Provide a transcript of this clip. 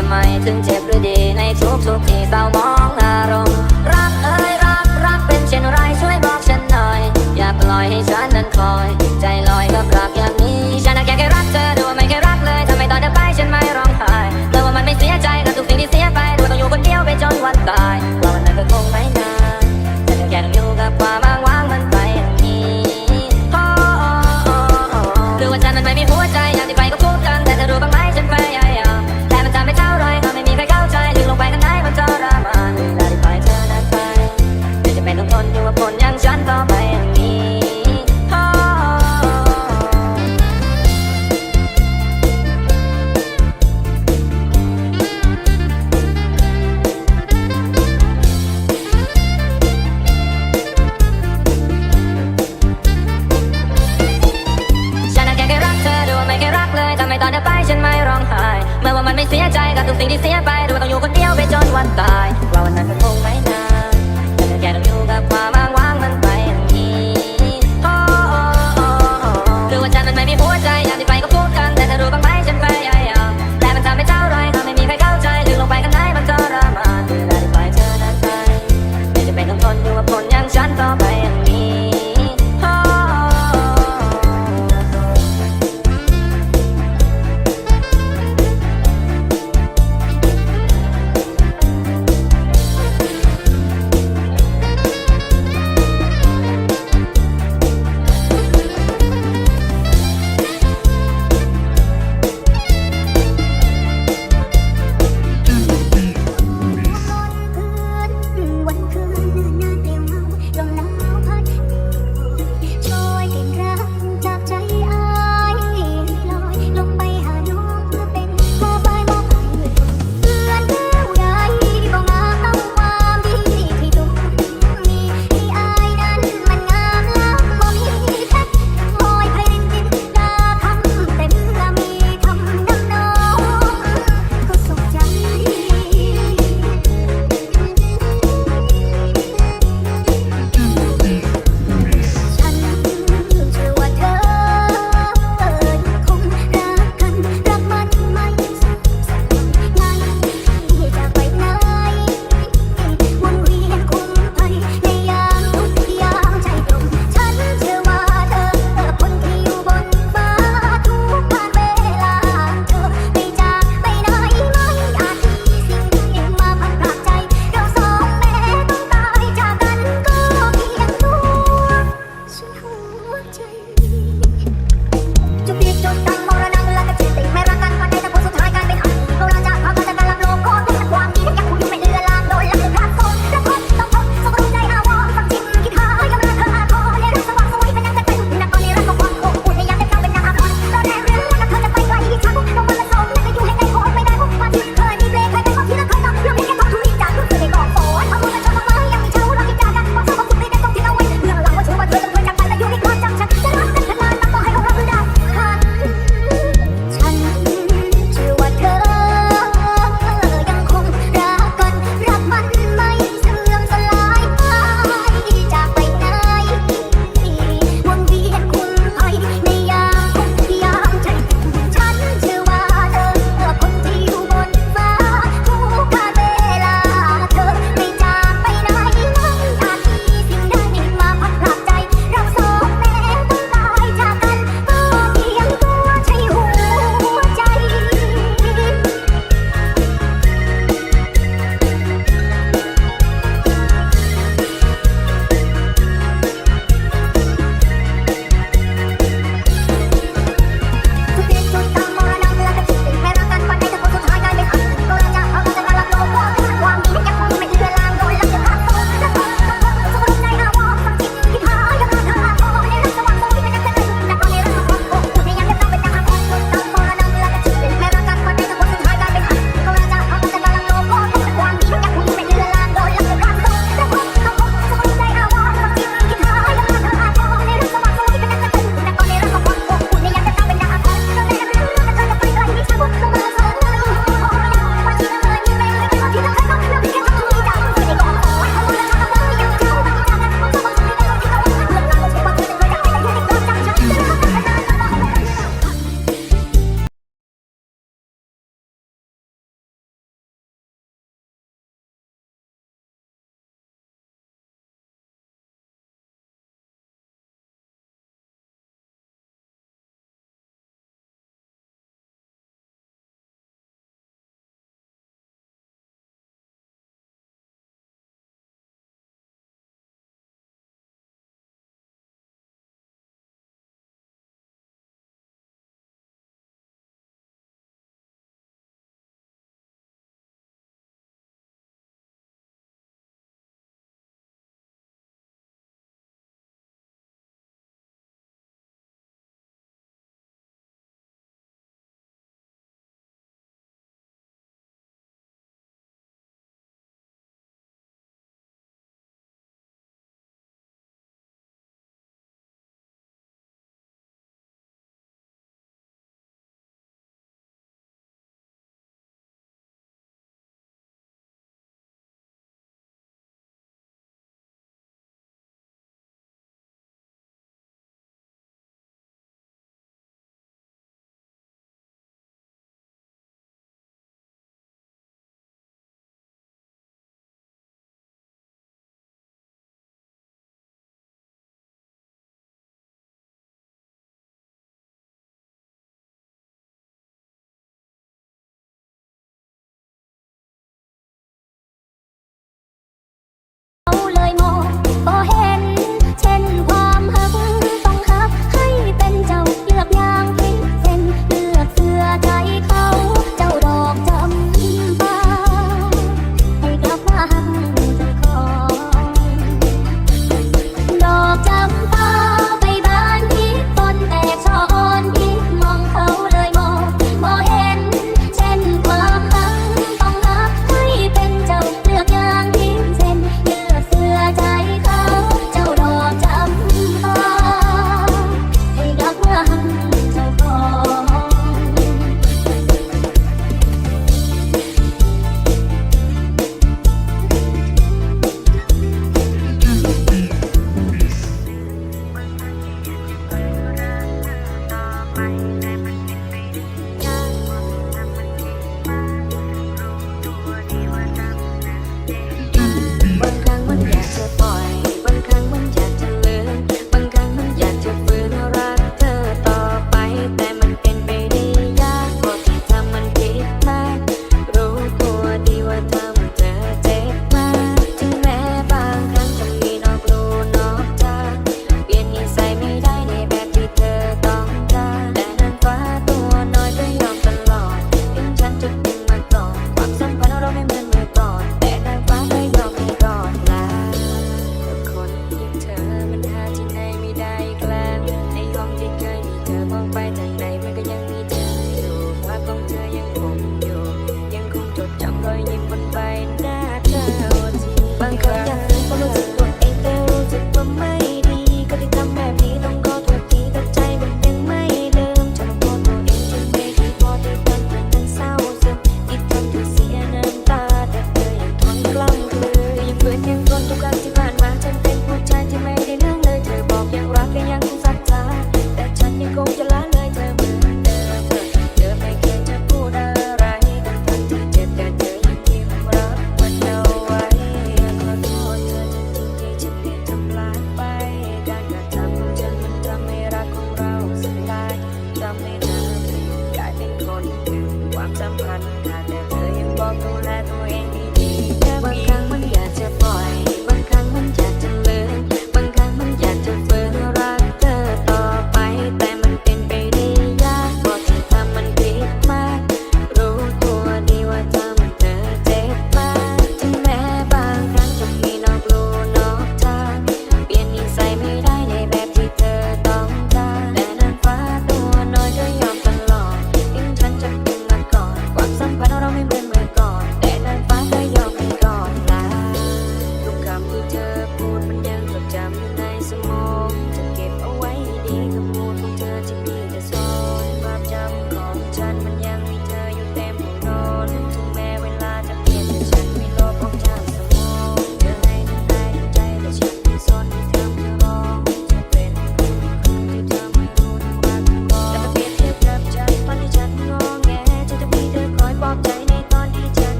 ทำไมถึงเจ็บหรือดีในทุกทุกที่เศร้ามองอารมณ์รักเอ้ยรักรักเป็นเช่นไรช่วยบอกฉันหน่อย อย่าปล่อยให้ฉันนั้นคอย ใจลอยกับรักอย่างนี้ฉันอาแค่แค่รักเธอดูว่าไม่แค่รักเลยทำไมตอนเธอไปฉันไม่ร้องไห้แล้วว่ามันไม่เสียใจกับทุกสิ่งที่เสียไปดูต้องอยู่คนเดียวไปจนวันตาย